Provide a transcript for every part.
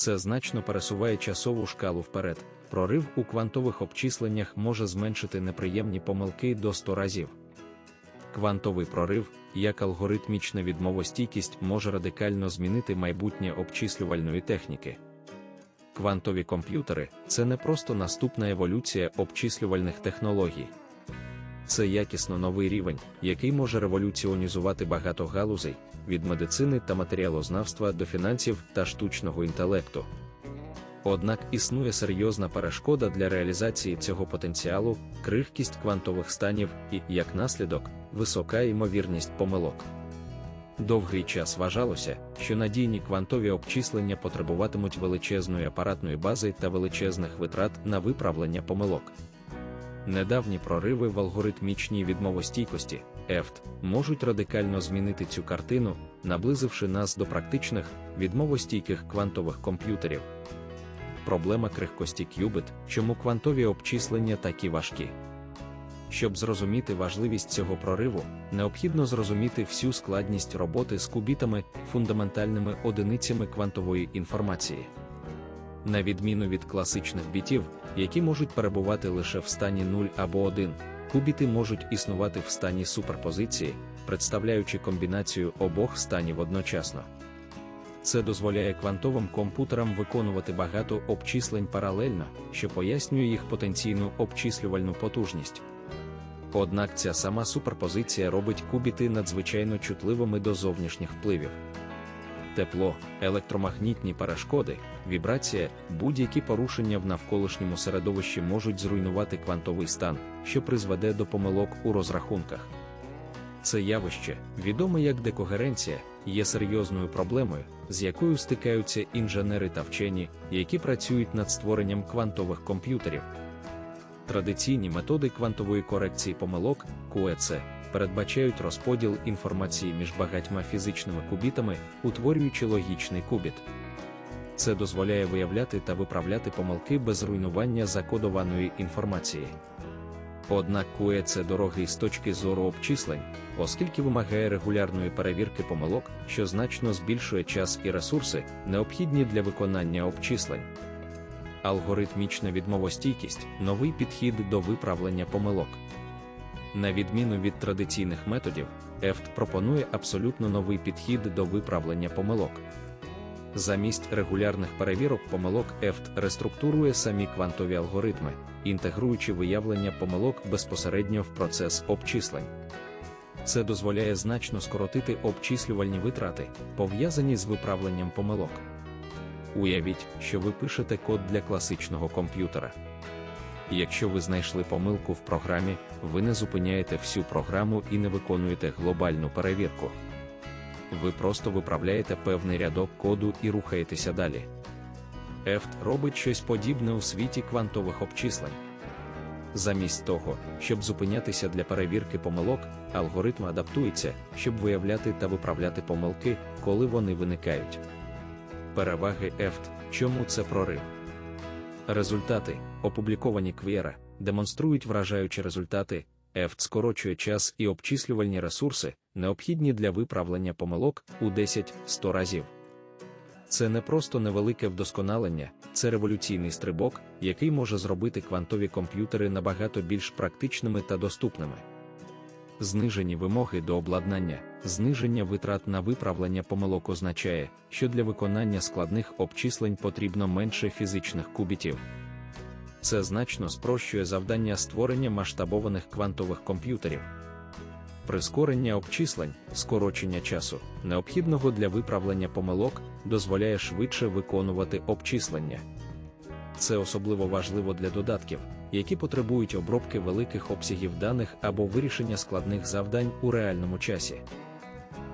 Це значно пересуває часову шкалу вперед. Прорив у квантових обчисленнях може зменшити неприємні помилки до 100 разів. Квантовий прорив, як алгоритмічна відмовостійкість, може радикально змінити майбутнє обчислювальної техніки. Квантові комп'ютери це не просто наступна еволюція обчислювальних технологій. Це якісно новий рівень, який може революціонізувати багато галузей від медицини та матеріалознавства до фінансів та штучного інтелекту. Однак існує серйозна перешкода для реалізації цього потенціалу, крихкість квантових станів і, як наслідок, висока ймовірність помилок. Довгий час вважалося, що надійні квантові обчислення потребуватимуть величезної апаратної бази та величезних витрат на виправлення помилок. Недавні прориви в алгоритмічній відмовостійкості EFT, можуть радикально змінити цю картину, наблизивши нас до практичних відмовостійких квантових комп'ютерів. Проблема крихкості Qubit, чому квантові обчислення такі важкі. Щоб зрозуміти важливість цього прориву, необхідно зрозуміти всю складність роботи з кубітами, фундаментальними одиницями квантової інформації. На відміну від класичних бітів, які можуть перебувати лише в стані 0 або 1, кубіти можуть існувати в стані суперпозиції, представляючи комбінацію обох станів одночасно. Це дозволяє квантовим комп'ютерам виконувати багато обчислень паралельно, що пояснює їх потенційну обчислювальну потужність. Однак ця сама суперпозиція робить кубіти надзвичайно чутливими до зовнішніх впливів. Тепло, електромагнітні перешкоди, вібрація, будь-які порушення в навколишньому середовищі можуть зруйнувати квантовий стан, що призведе до помилок у розрахунках. Це явище, відоме як декогеренція, є серйозною проблемою, з якою стикаються інженери та вчені, які працюють над створенням квантових комп'ютерів. Традиційні методи квантової корекції помилок QEC, передбачають розподіл інформації між багатьма фізичними кубітами, утворюючи логічний кубіт. Це дозволяє виявляти та виправляти помилки без руйнування закодованої інформації. Однак QE – це дорогий з точки зору обчислень, оскільки вимагає регулярної перевірки помилок, що значно збільшує час і ресурси, необхідні для виконання обчислень. Алгоритмічна відмовостійкість новий підхід до виправлення помилок. На відміну від традиційних методів, EFT пропонує абсолютно новий підхід до виправлення помилок. Замість регулярних перевірок помилок EFT реструктурує самі квантові алгоритми, інтегруючи виявлення помилок безпосередньо в процес обчислень. Це дозволяє значно скоротити обчислювальні витрати, пов'язані з виправленням помилок. Уявіть, що ви пишете код для класичного комп'ютера. Якщо ви знайшли помилку в програмі, ви не зупиняєте всю програму і не виконуєте глобальну перевірку. Ви просто виправляєте певний рядок коду і рухаєтеся далі. EFT робить щось подібне у світі квантових обчислень. Замість того, щоб зупинятися для перевірки помилок, алгоритм адаптується, щоб виявляти та виправляти помилки, коли вони виникають. Переваги EFT – чому це прорив? Результати, опубліковані Квєра, демонструють вражаючі результати, EFT скорочує час і обчислювальні ресурси, необхідні для виправлення помилок у 10-100 разів. Це не просто невелике вдосконалення, це революційний стрибок, який може зробити квантові комп'ютери набагато більш практичними та доступними. Знижені вимоги до обладнання, зниження витрат на виправлення помилок означає, що для виконання складних обчислень потрібно менше фізичних кубітів. Це значно спрощує завдання створення масштабованих квантових комп'ютерів. Прискорення обчислень, скорочення часу, необхідного для виправлення помилок, дозволяє швидше виконувати обчислення. Це особливо важливо для додатків, які потребують обробки великих обсягів даних або вирішення складних завдань у реальному часі.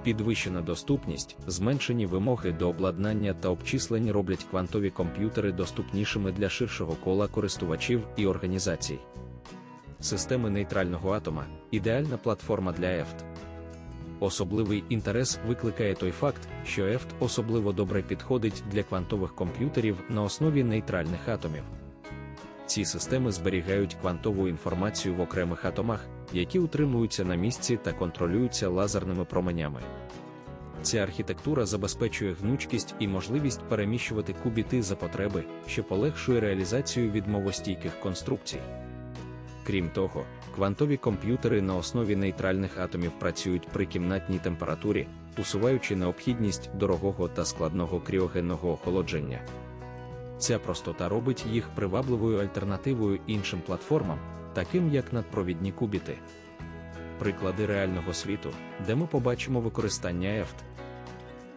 Підвищена доступність, зменшені вимоги до обладнання та обчислень роблять квантові комп'ютери доступнішими для ширшого кола користувачів і організацій. Системи нейтрального атома ідеальна платформа для EFT. Особливий інтерес викликає той факт, що EFT особливо добре підходить для квантових комп'ютерів на основі нейтральних атомів. Ці системи зберігають квантову інформацію в окремих атомах, які утримуються на місці та контролюються лазерними променями. Ця архітектура забезпечує гнучкість і можливість переміщувати кубіти за потреби, що полегшує реалізацію відмовостійких конструкцій. Крім того, квантові комп'ютери на основі нейтральних атомів працюють при кімнатній температурі, усуваючи необхідність дорогого та складного кріогенного охолодження. Ця простота робить їх привабливою альтернативою іншим платформам, таким як надпровідні кубіти. Приклади реального світу, де ми побачимо використання EFT.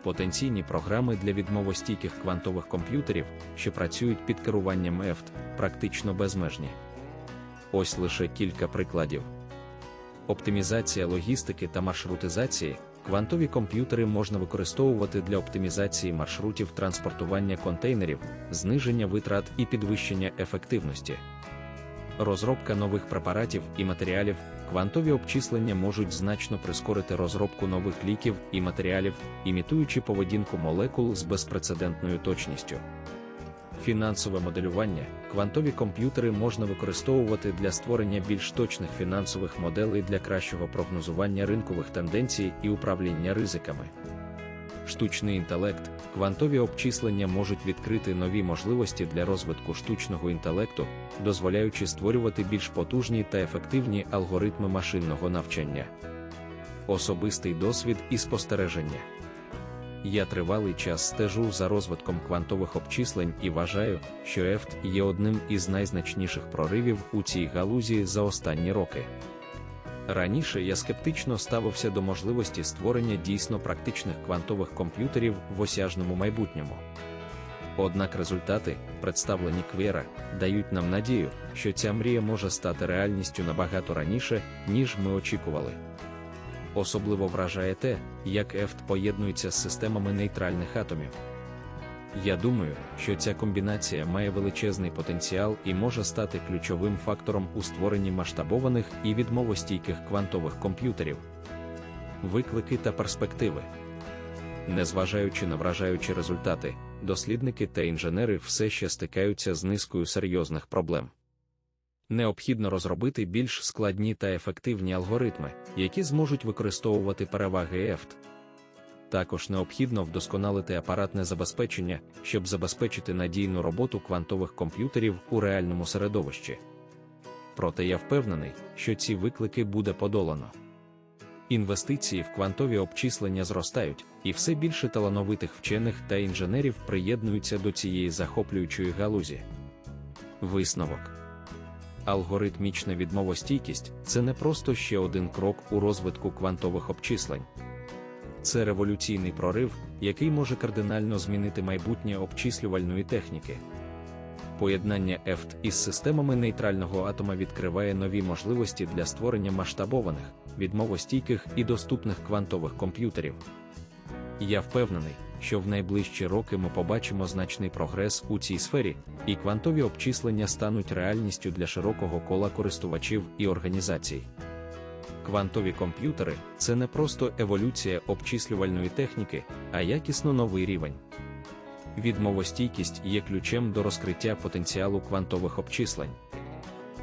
Потенційні програми для відмовостійких квантових комп'ютерів, що працюють під керуванням EFT, практично безмежні. Ось лише кілька прикладів. Оптимізація логістики та маршрутизації. Квантові комп'ютери можна використовувати для оптимізації маршрутів транспортування контейнерів, зниження витрат і підвищення ефективності. Розробка нових препаратів і матеріалів, квантові обчислення можуть значно прискорити розробку нових ліків і матеріалів, імітуючи поведінку молекул з безпрецедентною точністю. Фінансове моделювання, квантові комп'ютери можна використовувати для створення більш точних фінансових моделей для кращого прогнозування ринкових тенденцій і управління ризиками. Штучний інтелект, квантові обчислення можуть відкрити нові можливості для розвитку штучного інтелекту, дозволяючи створювати більш потужні та ефективні алгоритми машинного навчання. Особистий досвід і спостереження. Я тривалий час стежу за розвитком квантових обчислень і вважаю, що EFT є одним із найзначніших проривів у цій галузі за останні роки. Раніше я скептично ставився до можливості створення дійсно практичних квантових комп'ютерів в осяжному майбутньому. Однак результати, представлені Квера, дають нам надію, що ця мрія може стати реальністю набагато раніше, ніж ми очікували. Особливо вражає те, як EFT поєднується з системами нейтральних атомів. Я думаю, що ця комбінація має величезний потенціал і може стати ключовим фактором у створенні масштабованих і відмовостійких квантових комп'ютерів. Виклики та перспективи. Незважаючи на вражаючі результати, дослідники та інженери все ще стикаються з низкою серйозних проблем. Необхідно розробити більш складні та ефективні алгоритми, які зможуть використовувати переваги EFT. Також необхідно вдосконалити апаратне забезпечення, щоб забезпечити надійну роботу квантових комп'ютерів у реальному середовищі. Проте я впевнений, що ці виклики буде подолано. Інвестиції в квантові обчислення зростають, і все більше талановитих вчених та інженерів приєднуються до цієї захоплюючої галузі. Висновок Алгоритмічна відмовостійкість це не просто ще один крок у розвитку квантових обчислень. Це революційний прорив, який може кардинально змінити майбутнє обчислювальної техніки. Поєднання EFT із системами нейтрального атома відкриває нові можливості для створення масштабованих, відмовостійких і доступних квантових комп'ютерів. Я впевнений, що в найближчі роки ми побачимо значний прогрес у цій сфері, і квантові обчислення стануть реальністю для широкого кола користувачів і організацій. Квантові комп'ютери це не просто еволюція обчислювальної техніки, а якісно новий рівень. Відмовостійкість є ключем до розкриття потенціалу квантових обчислень.